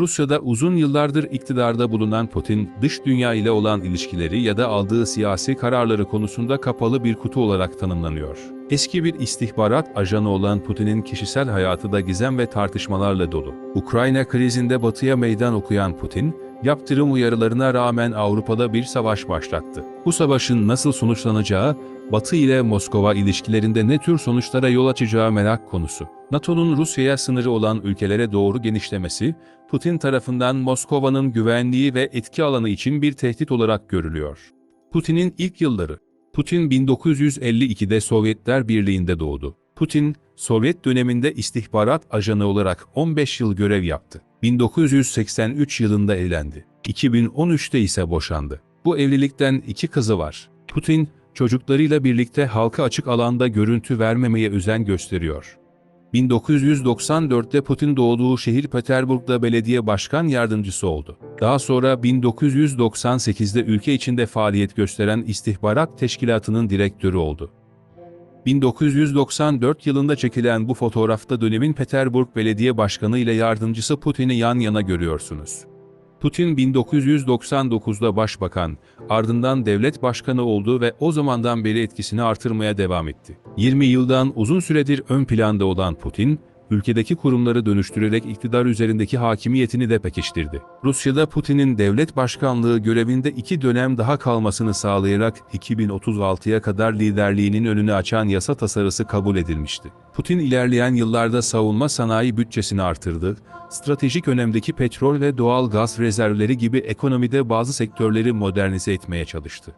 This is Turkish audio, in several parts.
Rusya'da uzun yıllardır iktidarda bulunan Putin, dış dünya ile olan ilişkileri ya da aldığı siyasi kararları konusunda kapalı bir kutu olarak tanımlanıyor. Eski bir istihbarat ajanı olan Putin'in kişisel hayatı da gizem ve tartışmalarla dolu. Ukrayna krizinde batıya meydan okuyan Putin, yaptırım uyarılarına rağmen Avrupa'da bir savaş başlattı. Bu savaşın nasıl sonuçlanacağı, Batı ile Moskova ilişkilerinde ne tür sonuçlara yol açacağı merak konusu. NATO'nun Rusya'ya sınırı olan ülkelere doğru genişlemesi, Putin tarafından Moskova'nın güvenliği ve etki alanı için bir tehdit olarak görülüyor. Putin'in ilk yılları Putin 1952'de Sovyetler Birliği'nde doğdu. Putin, Sovyet döneminde istihbarat ajanı olarak 15 yıl görev yaptı. 1983 yılında evlendi. 2013'te ise boşandı. Bu evlilikten iki kızı var. Putin, çocuklarıyla birlikte halka açık alanda görüntü vermemeye özen gösteriyor. 1994'te Putin doğduğu şehir Peterburg'da belediye başkan yardımcısı oldu. Daha sonra 1998'de ülke içinde faaliyet gösteren istihbarat teşkilatının direktörü oldu. 1994 yılında çekilen bu fotoğrafta dönemin Peterburg Belediye Başkanı ile yardımcısı Putin'i yan yana görüyorsunuz. Putin 1999'da başbakan, ardından devlet başkanı oldu ve o zamandan beri etkisini artırmaya devam etti. 20 yıldan uzun süredir ön planda olan Putin, ülkedeki kurumları dönüştürerek iktidar üzerindeki hakimiyetini de pekiştirdi. Rusya'da Putin'in devlet başkanlığı görevinde iki dönem daha kalmasını sağlayarak 2036'ya kadar liderliğinin önünü açan yasa tasarısı kabul edilmişti. Putin ilerleyen yıllarda savunma sanayi bütçesini artırdı, stratejik önemdeki petrol ve doğal gaz rezervleri gibi ekonomide bazı sektörleri modernize etmeye çalıştı.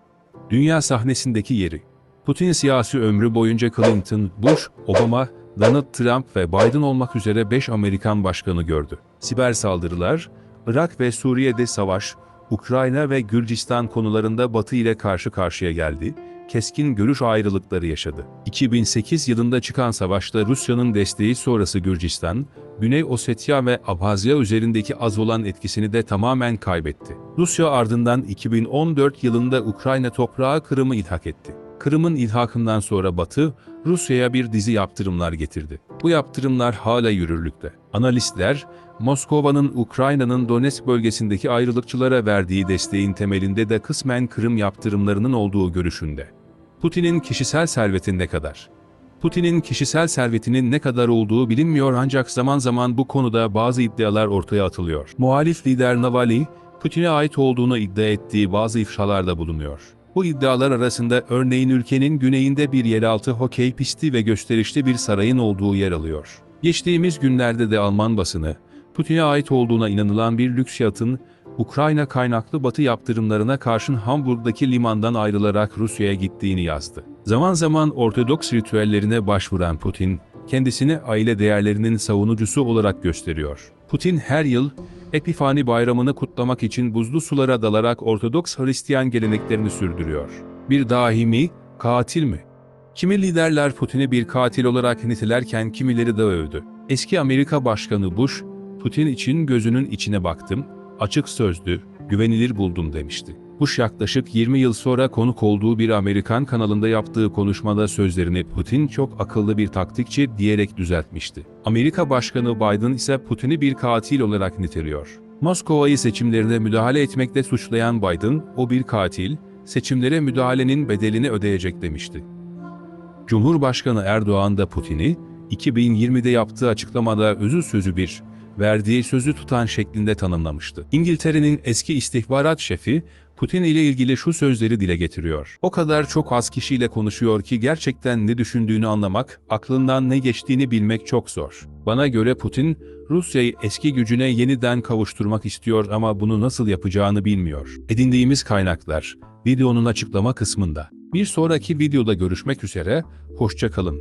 Dünya sahnesindeki yeri Putin siyasi ömrü boyunca Clinton, Bush, Obama, Donald Trump ve Biden olmak üzere 5 Amerikan başkanı gördü. Siber saldırılar, Irak ve Suriye'de savaş, Ukrayna ve Gürcistan konularında Batı ile karşı karşıya geldi, keskin görüş ayrılıkları yaşadı. 2008 yılında çıkan savaşta Rusya'nın desteği sonrası Gürcistan, Güney Ossetya ve Abhazya üzerindeki az olan etkisini de tamamen kaybetti. Rusya ardından 2014 yılında Ukrayna toprağı Kırım'ı ilhak etti. Kırım'ın ilhakından sonra Batı, Rusya'ya bir dizi yaptırımlar getirdi. Bu yaptırımlar hala yürürlükte. Analistler, Moskova'nın Ukrayna'nın Donetsk bölgesindeki ayrılıkçılara verdiği desteğin temelinde de kısmen Kırım yaptırımlarının olduğu görüşünde. Putin'in kişisel serveti ne kadar? Putin'in kişisel servetinin ne kadar olduğu bilinmiyor ancak zaman zaman bu konuda bazı iddialar ortaya atılıyor. Muhalif lider Navalny, Putin'e ait olduğunu iddia ettiği bazı ifşalarda bulunuyor. Bu iddialar arasında örneğin ülkenin güneyinde bir yeraltı hokey pisti ve gösterişli bir sarayın olduğu yer alıyor. Geçtiğimiz günlerde de Alman basını, Putin'e ait olduğuna inanılan bir lüks yatın, Ukrayna kaynaklı batı yaptırımlarına karşın Hamburg'daki limandan ayrılarak Rusya'ya gittiğini yazdı. Zaman zaman Ortodoks ritüellerine başvuran Putin, kendisini aile değerlerinin savunucusu olarak gösteriyor. Putin her yıl Epifani bayramını kutlamak için buzlu sulara dalarak Ortodoks Hristiyan geleneklerini sürdürüyor. Bir dahi mi, katil mi? Kimi liderler Putin'i bir katil olarak nitelerken kimileri de övdü. Eski Amerika Başkanı Bush, Putin için gözünün içine baktım, açık sözlü, güvenilir buldum demişti. Bush yaklaşık 20 yıl sonra konuk olduğu bir Amerikan kanalında yaptığı konuşmada sözlerini Putin çok akıllı bir taktikçi diyerek düzeltmişti. Amerika Başkanı Biden ise Putin'i bir katil olarak niteliyor. Moskova'yı seçimlerine müdahale etmekle suçlayan Biden, o bir katil, seçimlere müdahalenin bedelini ödeyecek demişti. Cumhurbaşkanı Erdoğan da Putin'i, 2020'de yaptığı açıklamada özü sözü bir, verdiği sözü tutan şeklinde tanımlamıştı. İngiltere'nin eski istihbarat şefi, Putin ile ilgili şu sözleri dile getiriyor. O kadar çok az kişiyle konuşuyor ki gerçekten ne düşündüğünü anlamak, aklından ne geçtiğini bilmek çok zor. Bana göre Putin, Rusya'yı eski gücüne yeniden kavuşturmak istiyor ama bunu nasıl yapacağını bilmiyor. Edindiğimiz kaynaklar, videonun açıklama kısmında. Bir sonraki videoda görüşmek üzere, hoşça kalın.